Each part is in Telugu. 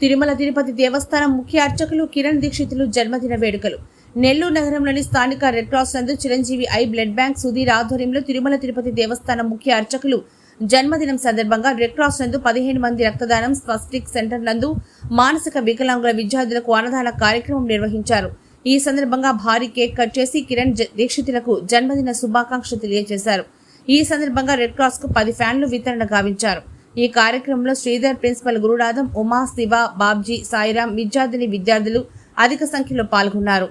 తిరుమల తిరుపతి దేవస్థానం ముఖ్య అర్చకులు కిరణ్ దీక్షితులు జన్మదిన వేడుకలు. నెల్లూరు నగరంలోని స్థానిక రెడ్ క్రాస్ నందు Chiranjeevi eye blood bank Sudheer ఆధ్వర్యంలో తిరుమల తిరుపతి దేవస్థానం ముఖ్య అర్చకులు జన్మదినం సందర్భంగా రెడ్ క్రాస్ నందు పదిహేను మంది రక్తదానం స్వస్టిక్ సెంటర్ నందు మానసిక వికలాంగుల విద్యార్థులకు అన్నదాన కార్యక్రమం నిర్వహించారు. ఈ సందర్భంగా భారీ కేక్ కట్ చేసి కిరణ్ జ- దీక్షితులకు జన్మదిన శుభాకాంక్షలు తెలియజేశారు. ఈ సందర్భంగా రెడ్ క్రాస్కు పది ఫ్యాన్లు వితరణ గావించారు. ఈ కార్యక్రమంలో శ్రీధర్ ప్రిన్సిపల్ గురునాథం ఉమా శివ బాబ్జీ సాయిరాం విద్యార్థిని విద్యార్థులు అధిక సంఖ్యలో పాల్గొన్నారు.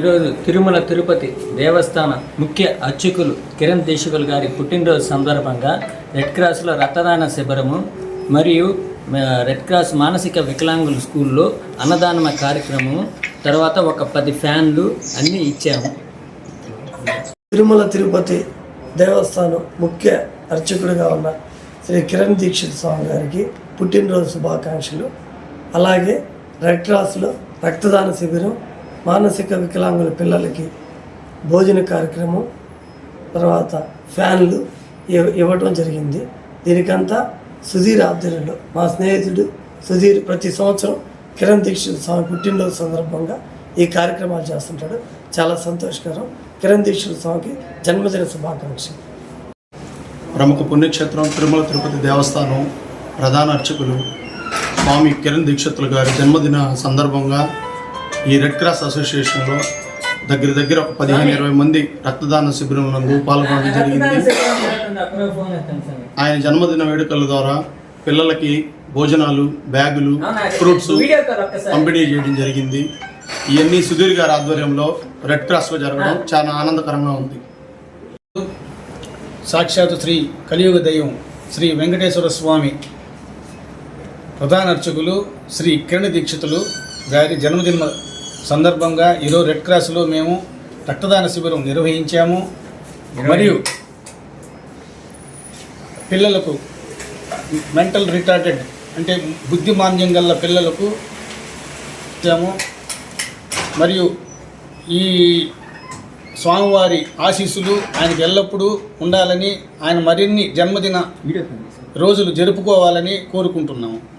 ఈరోజు తిరుమల తిరుపతి దేవస్థాన ముఖ్య అర్చకులు కిరణ్ దేశకులు గారి పుట్టినరోజు సందర్భంగా రెడ్ క్రాస్లో రక్తదాన శిబిరము మరియు రెడ్ క్రాస్ మానసిక వికలాంగుల స్కూల్లో అన్నదాన కార్యక్రమము తర్వాత ఒక పది ఫ్యాన్లు అన్నీ ఇచ్చాము. తిరుమల తిరుపతి దేవస్థానం ముఖ్య అర్చకుడిగా ఉన్న శ్రీ కిరణ్ దీక్షిత్ స్వామి గారికి పుట్టినరోజు శుభాకాంక్షలు. అలాగే రెడ్ క్రాస్లో రక్తదాన శిబిరం మానసిక వికలాంగుల పిల్లలకి భోజన కార్యక్రమం తర్వాత ఫ్యాన్లు ఇవ్- ఇవ్వటం జరిగింది. దీనికంతా సుధీర్ ఆధ్వర్యంలో మా స్నేహితుడు సుధీర్ ప్రతి సంవత్సరం కిరణ్ దీక్షిత్ స్వామి పుట్టినరోజు సందర్భంగా ఈ కార్యక్రమాలు చేస్తుంటాడు. చాలా సంతోషకరం. కిరణ్ దీక్షిత్ స్వామికి జన్మదిన శుభాకాంక్షలు. ప్రముఖ పుణ్యక్షేత్రం తిరుమల తిరుపతి దేవస్థానం ప్రధాన అర్చకులు స్వామి కిరణ్ దీక్షితులు గారి జన్మదిన సందర్భంగా ఈ రెడ్ క్రాస్ అసోసియేషన్లో దగ్గర దగ్గర ఒక పదిహేను ఇరవై మంది రక్తదాన శిబిరంలో పాల్గొనడం జరిగింది. ఆయన జన్మదిన వేడుకల ద్వారా పిల్లలకి భోజనాలు బ్యాగులు ఫ్రూట్స్ పంపిణీ చేయడం జరిగింది. ఇవన్నీ సుధీర్ గారి ఆధ్వర్యంలో రెడ్ క్రాస్లో జరగడం చాలా ఆనందకరంగా ఉంది. సాక్షాత్ శ్రీ కలియుగ దైవం శ్రీ వెంకటేశ్వర స్వామి ప్రధాన అర్చకులు శ్రీ కిరణ్ దీక్షితులు గారి జన్మదిన సందర్భంగా ఈరోజు రెడ్ క్రాస్లో మేము రక్తదాన శిబిరం నిర్వహించాము. మరియు పిల్లలకు మెంటల్ రిటార్టెడ్ అంటే బుద్ధిమాంద్యం గల పిల్లలకు ఇచ్చాము. మరియు ఈ స్వామివారి ఆశీస్సులు ఆయనకి ఎల్లప్పుడూ ఉండాలని ఆయన మరిన్ని జన్మదిన రోజులు జరుపుకోవాలని కోరుకుంటున్నాము.